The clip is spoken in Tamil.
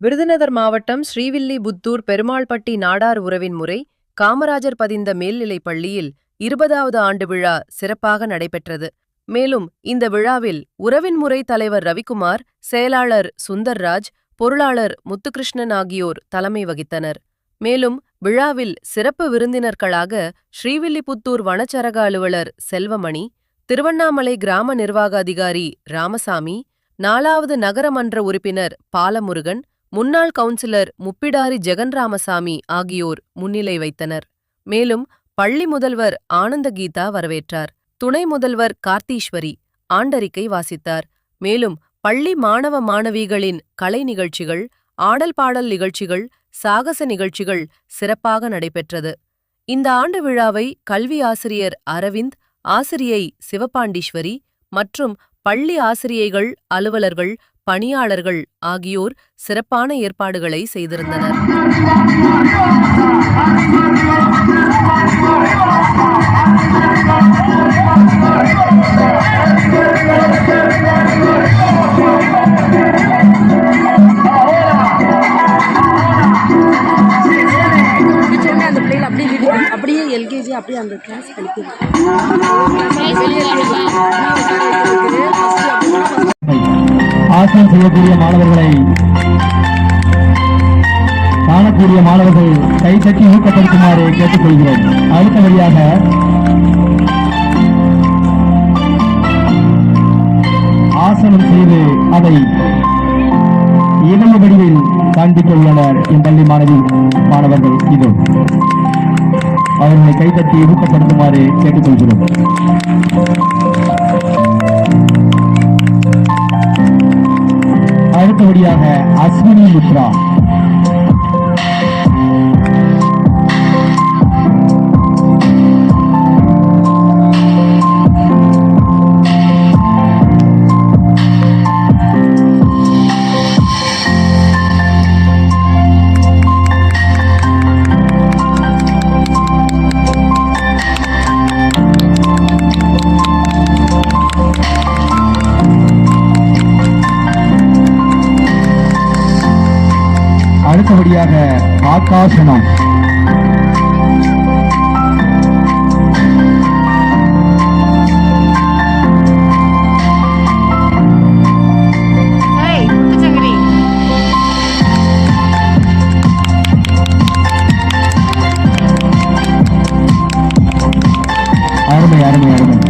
விருதுநகர் மாவட்டம் ஸ்ரீவில்லிபுத்தூர் பெருமாள்பட்டி நாடார் உறவின் முறை காமராஜர் பதிந்த மேல்நிலைப் பள்ளியில் இருபதாவது ஆண்டு விழா சிறப்பாக நடைபெற்றது. மேலும் இந்த விழாவில் உறவின் முறை தலைவர் ரவிக்குமார் செயலாளர் சுந்தர்ராஜ் பொருளாளர் முத்துகிருஷ்ணன் ஆகியோர் தலைமை வகித்தனர். மேலும் விழாவில் சிறப்பு விருந்தினர்களாக ஸ்ரீவில்லிபுத்தூர் வனச்சரக அலுவலர் செல்வமணி திருவண்ணாமலை கிராம நிர்வாக அதிகாரி ராமசாமி நாலாவது நகரமன்ற உறுப்பினர் பாலமுருகன் முன்னாள் கவுன்சிலர் முப்பிடாரி ஜெகன் ராமசாமி ஆகியோர் முன்னிலை வைத்தனர். மேலும் பள்ளி முதல்வர் ஆனந்த கீதா வரவேற்றார். துணை முதல்வர் கார்த்தீஸ்வரி ஆண்டறிக்கை வாசித்தார். மேலும் பள்ளி மாணவ மாணவிகளின் கலை நிகழ்ச்சிகள் ஆடல் பாடல் நிகழ்ச்சிகள் சாகச நிகழ்ச்சிகள் சிறப்பாக நடைபெற்றது. இந்த ஆண்டு விழாவை கல்வி ஆசிரியர் அரவிந்த் ஆசிரியை சிவபாண்டீஸ்வரி மற்றும் பள்ளி ஆசிரியைகள் அலுவலர்கள் பணியாளர்கள் ஆகியோர் சிறப்பான ஏற்பாடுகளை செய்திருந்தனர். அப்படியே எல்கேஜி அப்படியே அந்த கிளாஸ் படிக்குது ஆசனம் செய்யக்கூடிய மாணவர்களை காணக்கூடிய மாணவர்கள் கைத்தட்டி ஊக்கப்படுத்துமாறு கேட்டுக்கொள்கிறோம் அடுத்தபடியாக ஆசனம் செய்து அதை இணைய வடிவில் காண்பிக்க உள்ளனர் மாணவி மாணவர்கள் இது. அவர்களை கைத்தட்டி ஊக்கப்படுத்துமாறு கேட்டுக்கொள்கிறோம். அடுத்தபடியாக அஸ்வினி மித்ரா அடுத்தபடியாக ஆகாசனம். அருமை அருமை அருமை.